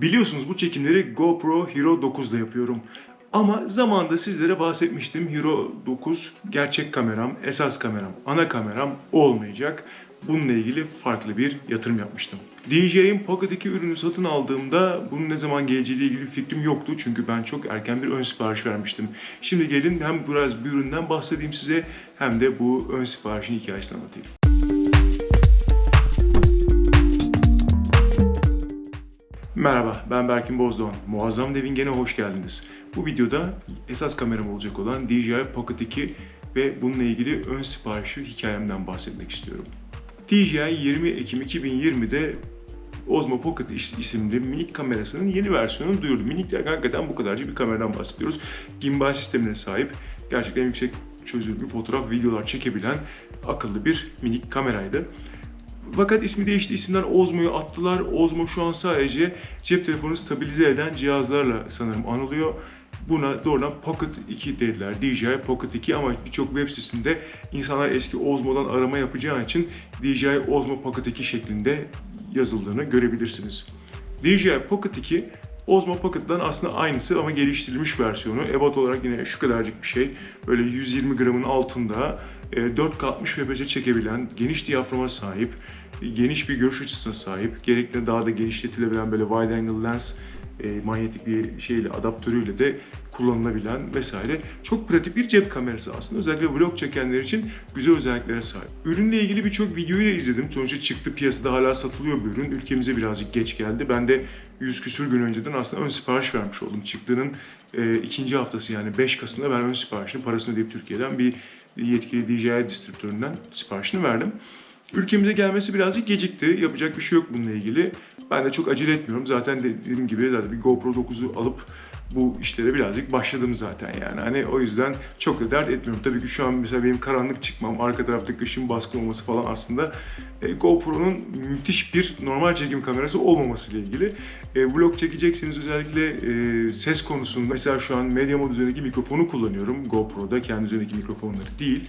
Biliyorsunuz bu çekimleri GoPro Hero 9'da yapıyorum. Ama zamanında sizlere bahsetmiştim. Hero 9 gerçek kameram, esas kameram, ana kameram olmayacak. Bununla ilgili farklı bir yatırım yapmıştım. DJI'in Pocket 2 ürünü satın aldığımda bunun ne zaman geleceğiyle ilgili fikrim yoktu. Çünkü ben çok erken bir ön sipariş vermiştim. Şimdi gelin hem biraz bir üründen bahsedeyim size hem de bu ön siparişin hikayesini anlatayım. Merhaba, ben Berkin Bozdoğan. Muazzam Devin gene hoş geldiniz. Bu videoda esas kameram olacak olan DJI Pocket 2 ve bununla ilgili ön siparişi hikayemden bahsetmek istiyorum. DJI 20 Ekim 2020'de Osmo Pocket is- isimli minik kamerasının yeni versiyonunu duyurdu. Minik derken hakikaten bu kadarcık bir kameradan bahsediyoruz. Gimbal sistemine sahip, gerçekten yüksek çözünürlüklü fotoğraf, videolar çekebilen akıllı bir minik kameraydı. Fakat ismi değişti. İsimden Osmo'yu attılar. Osmo şu an sadece cep telefonu stabilize eden cihazlarla sanırım anılıyor. Buna doğrudan Pocket 2 dediler. DJI Pocket 2 ama birçok web sitesinde insanlar eski Osmo'dan arama yapacağı için DJI Osmo Pocket 2 şeklinde yazıldığını görebilirsiniz. DJI Pocket 2 Osmo Pocket'dan aslında aynısı ama geliştirilmiş versiyonu. Ebat olarak yine şu kadarcık bir şey. Böyle 120 gramın altında e, 4K 60 FPS çekebilen, geniş diyaframa sahip, geniş bir görüş açısına sahip, gerekli daha da genişletilebilen böyle wide angle lens e, manyetik bir şeyle adaptörüyle de kullanılabilen vesaire çok pratik bir cep kamerası aslında. Özellikle vlog çekenler için güzel özelliklere sahip. Ürünle ilgili birçok videoyu da izledim. Sonuçta çıktı piyasada hala satılıyor bu ürün. Ülkemize birazcık geç geldi. Ben de 100 küsür gün önceden aslında ön sipariş vermiş oldum. Çıktığının e, ikinci haftası yani 5 Kasım'da ben ön siparişini parasını ödeyip Türkiye'den bir yetkili DJI distribütöründen siparişini verdim. Ülkemize gelmesi birazcık gecikti. Yapacak bir şey yok bununla ilgili. Ben de çok acele etmiyorum. Zaten dediğim gibi zaten bir GoPro 9'u alıp bu işlere birazcık başladım zaten yani. Hani o yüzden çok da dert etmiyorum. Tabii ki şu an mesela benim karanlık çıkmam, arka taraftaki ışığın baskın olması falan aslında e, GoPro'nun müthiş bir normal çekim kamerası olmaması ile ilgili. E, vlog çekecekseniz özellikle e, ses konusunda mesela şu an Media Mod üzerindeki mikrofonu kullanıyorum. GoPro'da kendi üzerindeki mikrofonları değil.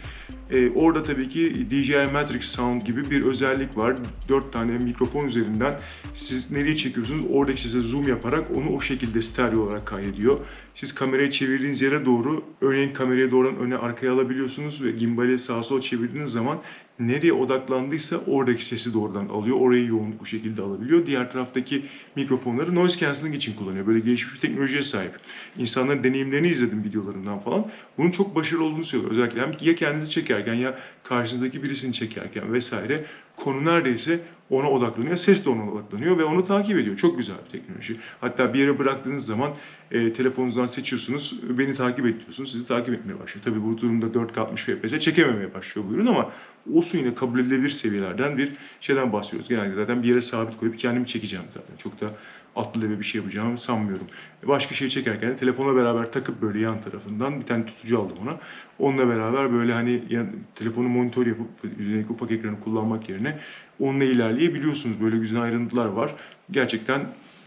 E, orada tabii ki DJI Matrix Sound gibi bir özellik var. 4 tane mikrofon üzerinden siz nereye çekiyorsunuz oradaki size zoom yaparak onu o şekilde stereo olarak kaydediyor. Siz kamerayı çevirdiğiniz yere doğru örneğin kamerayı doğrudan öne arkaya alabiliyorsunuz ve gimbali sağa sola çevirdiğiniz zaman nereye odaklandıysa oradaki sesi doğrudan alıyor. Orayı yoğunluk bu şekilde alabiliyor. Diğer taraftaki mikrofonları noise cancelling için kullanıyor. Böyle gelişmiş teknolojiye sahip. İnsanların deneyimlerini izledim videolarından falan. Bunun çok başarılı olduğunu söylüyor. Özellikle hem ya kendinizi çekerken ya karşınızdaki birisini çekerken vesaire konu neredeyse ona odaklanıyor. Ses de ona odaklanıyor ve onu takip ediyor. Çok güzel bir teknoloji. Hatta bir yere bıraktığınız zaman e, telefonunuzdan seçiyorsunuz. Beni takip et. Sizi takip etmeye başlıyor. Tabii bu durumda 4K 60 FPS çekememeye başlıyor bu ürün ama olsun yine kabul edilebilir seviyelerden bir şeyden bahsediyoruz. Genelde zaten bir yere sabit koyup kendimi çekeceğim zaten. Çok da atlı deve bir şey yapacağımı sanmıyorum. Başka şey çekerken de telefona beraber takıp böyle yan tarafından bir tane tutucu aldım ona. Onunla beraber böyle hani yan, telefonu monitör yapıp üzerindeki ufak ekranı kullanmak yerine onunla ilerleyebiliyorsunuz. Böyle güzel ayrıntılar var. Gerçekten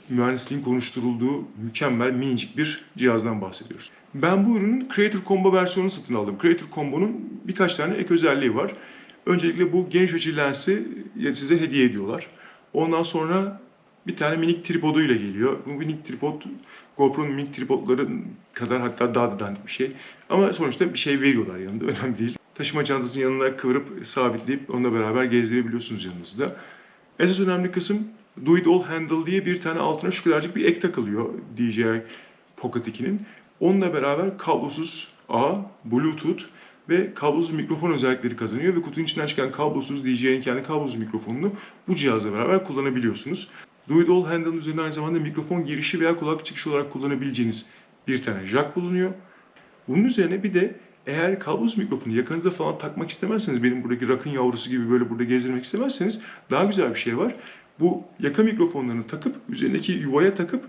mühendisliğin konuşturulduğu mükemmel minicik bir cihazdan bahsediyoruz. Ben bu ürünün Creator Combo versiyonunu satın aldım. Creator Combo'nun birkaç tane ek özelliği var. Öncelikle bu geniş açı lensi size hediye ediyorlar. Ondan sonra bir tane minik tripoduyla geliyor. Bu minik tripod GoPro'nun minik tripodları kadar hatta daha da dandik bir şey. Ama sonuçta bir şey veriyorlar yanında önemli değil. Taşıma çantasının yanına kıvırıp sabitleyip onunla beraber gezdirebiliyorsunuz yanınızda. Esas önemli kısım Do It All Handle diye bir tane altına şu kadarcık bir ek takılıyor DJI Pocket 2'nin. Onunla beraber kablosuz ağ, Bluetooth ve kablosuz mikrofon özellikleri kazanıyor ve kutunun içinden çıkan kablosuz DJI'nin kendi kablosuz mikrofonunu bu cihazla beraber kullanabiliyorsunuz. Do It All Handle'ın üzerine aynı zamanda mikrofon girişi veya kulak çıkışı olarak kullanabileceğiniz bir tane jack bulunuyor. Bunun üzerine bir de eğer kablosuz mikrofonu yakınıza falan takmak istemezseniz, benim buradaki rakın yavrusu gibi böyle burada gezdirmek istemezseniz daha güzel bir şey var. Bu yaka mikrofonlarını takıp, üzerindeki yuvaya takıp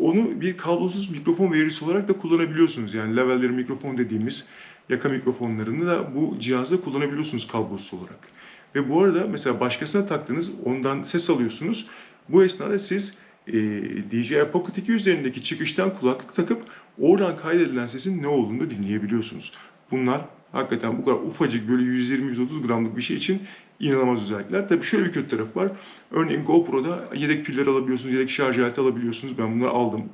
onu bir kablosuz mikrofon verisi olarak da kullanabiliyorsunuz. Yani levelleri mikrofon dediğimiz yaka mikrofonlarını da bu cihazda kullanabiliyorsunuz kablosuz olarak. Ve bu arada mesela başkasına taktığınız ondan ses alıyorsunuz. Bu esnada siz e, DJI Pocket 2 üzerindeki çıkıştan kulaklık takıp oradan kaydedilen sesin ne olduğunu dinleyebiliyorsunuz. Bunlar Hakikaten bu kadar ufacık böyle 120-130 gramlık bir şey için inanılmaz özellikler. Tabii şöyle bir kötü tarafı var. Örneğin GoPro'da yedek piller alabiliyorsunuz, yedek şarj aleti alabiliyorsunuz. Ben bunları aldım.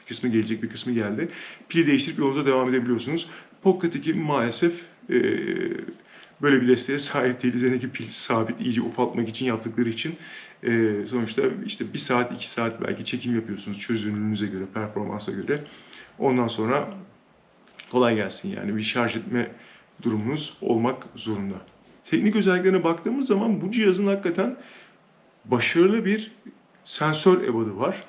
Bir kısmı gelecek, bir kısmı geldi. Pili değiştirip yolunuza devam edebiliyorsunuz. Pocket 2 maalesef e, böyle bir desteğe sahip değil. Üzerindeki pil sabit, iyice ufaltmak için yaptıkları için e, sonuçta işte bir saat, iki saat belki çekim yapıyorsunuz çözünürlüğünüze göre, performansa göre. Ondan sonra kolay gelsin yani bir şarj etme durumunuz olmak zorunda. Teknik özelliklerine baktığımız zaman bu cihazın hakikaten başarılı bir sensör ebadı var.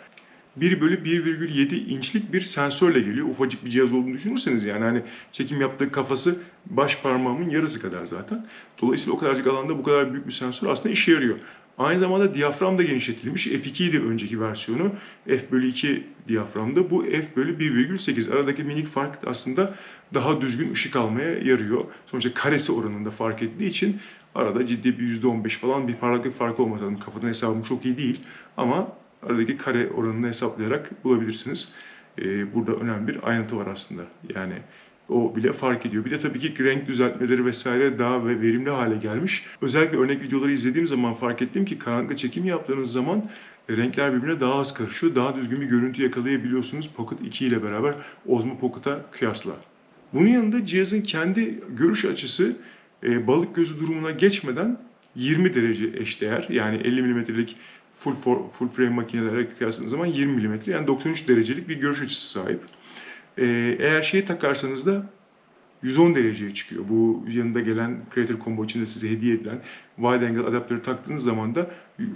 1 bölü 1,7 inçlik bir sensörle geliyor. Ufacık bir cihaz olduğunu düşünürseniz yani hani çekim yaptığı kafası baş parmağımın yarısı kadar zaten. Dolayısıyla o kadarcık alanda bu kadar büyük bir sensör aslında işe yarıyor. Aynı zamanda diyafram da genişletilmiş. F2 idi önceki versiyonu. F bölü 2 diyaframda. Bu F bölü 1,8. Aradaki minik fark aslında daha düzgün ışık almaya yarıyor. Sonuçta karesi oranında fark ettiği için arada ciddi bir %15 falan bir parlaklık farkı olmasa kafadan hesabım çok iyi değil. Ama aradaki kare oranını hesaplayarak bulabilirsiniz. Ee, burada önemli bir ayrıntı var aslında. Yani o bile fark ediyor. Bir de tabii ki renk düzeltmeleri vesaire daha ve verimli hale gelmiş. Özellikle örnek videoları izlediğim zaman fark ettim ki karanlıkta çekim yaptığınız zaman e, renkler birbirine daha az karışıyor. Daha düzgün bir görüntü yakalayabiliyorsunuz Pocket 2 ile beraber Osmo Pocket'a kıyasla. Bunun yanında cihazın kendi görüş açısı e, balık gözü durumuna geçmeden 20 derece eşdeğer. Yani 50 mm'lik full, for, full frame makinelere kıyasladığınız zaman 20 mm yani 93 derecelik bir görüş açısı sahip. Ee, eğer şeyi takarsanız da 110 dereceye çıkıyor. Bu yanında gelen Creator Combo içinde size hediye edilen wide angle adaptörü taktığınız zaman da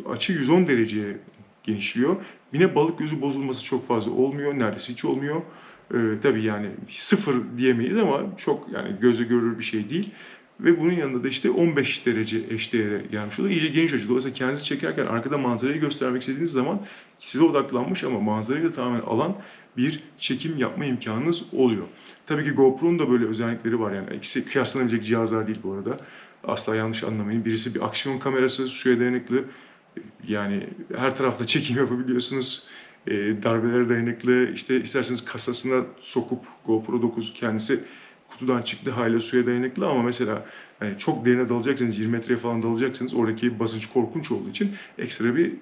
açı 110 dereceye genişliyor. Yine balık gözü bozulması çok fazla olmuyor. Neredeyse hiç olmuyor. Ee, tabii yani sıfır diyemeyiz ama çok yani göze görülür bir şey değil. Ve bunun yanında da işte 15 derece eşdeğere gelmiş oluyor. İyice geniş açı. Dolayısıyla kendinizi çekerken arkada manzarayı göstermek istediğiniz zaman size odaklanmış ama manzarayı da tamamen alan bir çekim yapma imkanınız oluyor. Tabii ki GoPro'nun da böyle özellikleri var. Yani ikisi kıyaslanabilecek cihazlar değil bu arada. Asla yanlış anlamayın. Birisi bir aksiyon kamerası, suya dayanıklı. Yani her tarafta çekim yapabiliyorsunuz. E, darbelere dayanıklı. İşte isterseniz kasasına sokup GoPro 9 kendisi kutudan çıktı hala suya dayanıklı ama mesela hani çok derine dalacaksanız 20 metreye falan dalacaksınız oradaki basınç korkunç olduğu için ekstra bir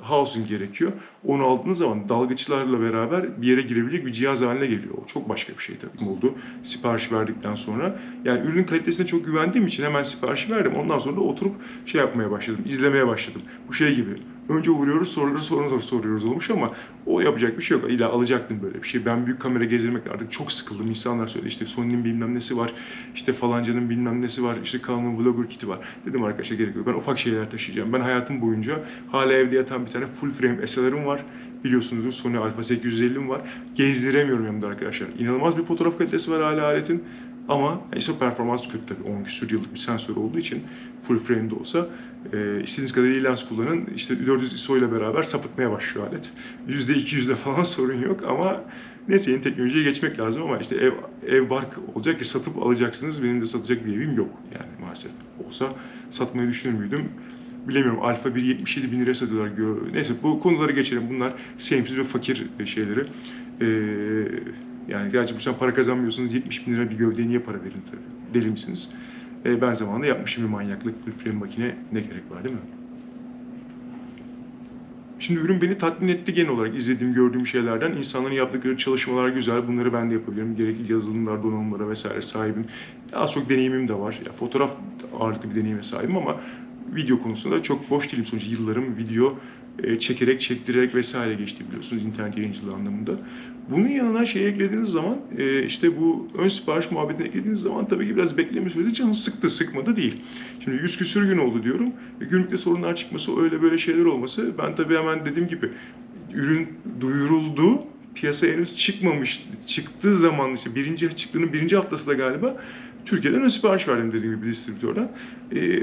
housing gerekiyor. Onu aldığınız zaman dalgıçlarla beraber bir yere girebilecek bir cihaz haline geliyor. O çok başka bir şey tabii oldu. Sipariş verdikten sonra. Yani ürünün kalitesine çok güvendiğim için hemen sipariş verdim. Ondan sonra da oturup şey yapmaya başladım. izlemeye başladım. Bu şey gibi. Önce vuruyoruz soruları sonra sonra soruyoruz olmuş ama o yapacak bir şey yok. İlla alacaktım böyle bir şey. Ben büyük kamera gezdirmekle artık çok sıkıldım. İnsanlar söyledi işte Sony'nin bilmem nesi var. işte falancanın bilmem nesi var. işte Canon'un vlogger kiti var. Dedim arkadaşlar gerek yok. Ben ufak şeyler taşıyacağım. Ben hayatım boyunca hala evde yatan bir tane full frame SLR'ım var. Biliyorsunuzdur Sony Alpha 850'm var. Gezdiremiyorum yanımda arkadaşlar. İnanılmaz bir fotoğraf kalitesi var hala aletin. Ama işte performans kötü tabii. 10 küsur yıllık bir sensör olduğu için full frame'de olsa e, istediğiniz kadar iyi lens kullanın. İşte 400 ISO ile beraber sapıtmaya başlıyor alet. %200'de falan sorun yok ama neyse yeni teknolojiye geçmek lazım ama işte ev, ev bark olacak ki satıp alacaksınız. Benim de satacak bir evim yok yani maalesef. Olsa satmayı düşünür müydüm? Bilemiyorum. Alfa 1.77 bin liraya satıyorlar. Neyse bu konuları geçelim. Bunlar sevimsiz ve fakir şeyleri. Ee, yani gerçi bu para kazanmıyorsanız 70 bin lira bir gövdeye niye para verin tabii. Deli misiniz? E, ben zamanında yapmışım bir manyaklık. Full frame makine ne gerek var değil mi? Şimdi ürün beni tatmin etti genel olarak izlediğim, gördüğüm şeylerden. İnsanların yaptıkları çalışmalar güzel. Bunları ben de yapabilirim. Gerekli yazılımlar, donanımlara vesaire sahibim. Az çok deneyimim de var. Ya, fotoğraf ağırlıklı bir deneyime sahibim ama video konusunda çok boş değilim. Sonuçta yıllarım video e, çekerek, çektirerek vesaire geçti biliyorsunuz internet yayıncılığı anlamında. Bunun yanına şey eklediğiniz zaman e, işte bu ön sipariş muhabbetini eklediğiniz zaman tabii ki biraz bekleme süresi canı sıktı, sıkmadı değil. Şimdi 100 küsür gün oldu diyorum. E, günlükte sorunlar çıkması, öyle böyle şeyler olması. Ben tabii hemen dediğim gibi ürün duyuruldu, piyasaya henüz çıkmamış, çıktığı zaman işte birinci çıktığının birinci haftası da galiba Türkiye'den ön sipariş verdim dediğim gibi distribütörden. E,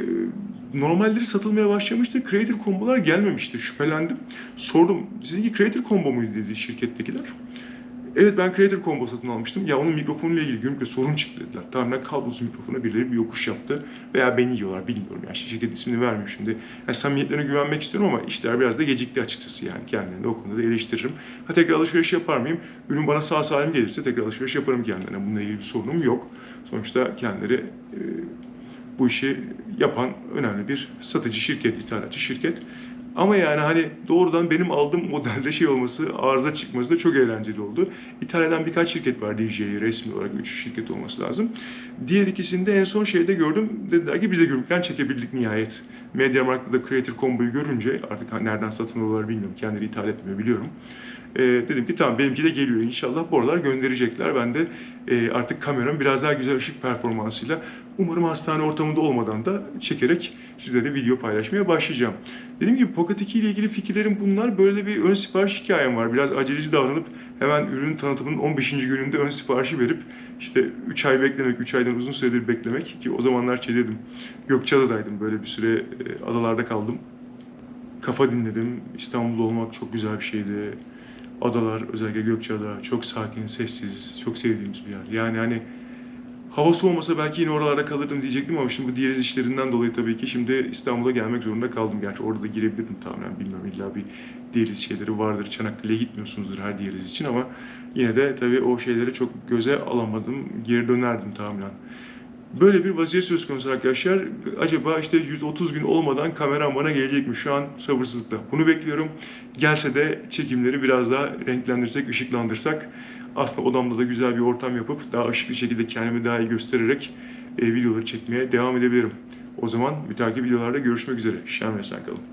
normalleri satılmaya başlamıştı. Creator kombolar gelmemişti. Şüphelendim. Sordum. Sizinki Creator combo muydu dedi şirkettekiler. Evet ben Creator Combo satın almıştım. Ya onun mikrofonuyla ilgili gümrükle sorun çıktı dediler. Tamamen kablosuz mikrofona birileri bir yokuş yaptı. Veya beni yiyorlar bilmiyorum. Yani şirket ismini vermeyeyim şimdi. Yani samimiyetlerine güvenmek istiyorum ama işler biraz da gecikti açıkçası yani. Kendilerini o konuda da eleştiririm. Ha tekrar alışveriş yapar mıyım? Ürün bana sağ salim gelirse tekrar alışveriş yaparım kendilerine. Bununla ilgili bir sorunum yok. Sonuçta kendileri e, bu işi yapan önemli bir satıcı şirket, ithalatçı şirket. Ama yani hani doğrudan benim aldığım modelde şey olması, arıza çıkması da çok eğlenceli oldu. İtalya'dan birkaç şirket var DJI resmi olarak 3 şirket olması lazım. Diğer ikisinde en son şeyde gördüm. Dediler ki bize gümrükten çekebildik nihayet. MediaMarkt'ta da Creator Combo'yu görünce artık nereden satın alıyorlar bilmiyorum. Kendileri ithal etmiyor biliyorum. Ee, dedim ki tamam benimki de geliyor inşallah. Bu aralar gönderecekler. Ben de e, artık kameram biraz daha güzel ışık performansıyla umarım hastane ortamında olmadan da çekerek sizlere video paylaşmaya başlayacağım. Dediğim gibi Pocket 2 ile ilgili fikirlerim bunlar. Böyle bir ön sipariş hikayem var. Biraz aceleci davranıp hemen ürün tanıtımının 15. gününde ön siparişi verip işte 3 ay beklemek, 3 aydan uzun süredir beklemek ki o zamanlar şey dedim Gökçeada'daydım böyle bir süre e, adalarda kaldım. Kafa dinledim. İstanbul'da olmak çok güzel bir şeydi. Adalar özellikle Gökçeada çok sakin, sessiz, çok sevdiğimiz bir yer. Yani hani havası olmasa belki yine oralarda kalırdım diyecektim ama şimdi bu diyaliz işlerinden dolayı tabii ki şimdi İstanbul'a gelmek zorunda kaldım. Gerçi orada da girebilirdim tamamen bilmiyorum illa bir diyaliz şeyleri vardır. Çanakkale'ye gitmiyorsunuzdur her diyaliz için ama yine de tabii o şeyleri çok göze alamadım. Geri dönerdim tahminen. Böyle bir vaziyet söz konusu arkadaşlar. Acaba işte 130 gün olmadan kameram bana gelecek mi? Şu an sabırsızlıkla. Bunu bekliyorum. Gelse de çekimleri biraz daha renklendirsek, ışıklandırsak aslında odamda da güzel bir ortam yapıp daha ışıklı şekilde kendimi daha iyi göstererek e, videoları çekmeye devam edebilirim. O zaman mütakip videolarda görüşmek üzere. Şen ve sen kalın.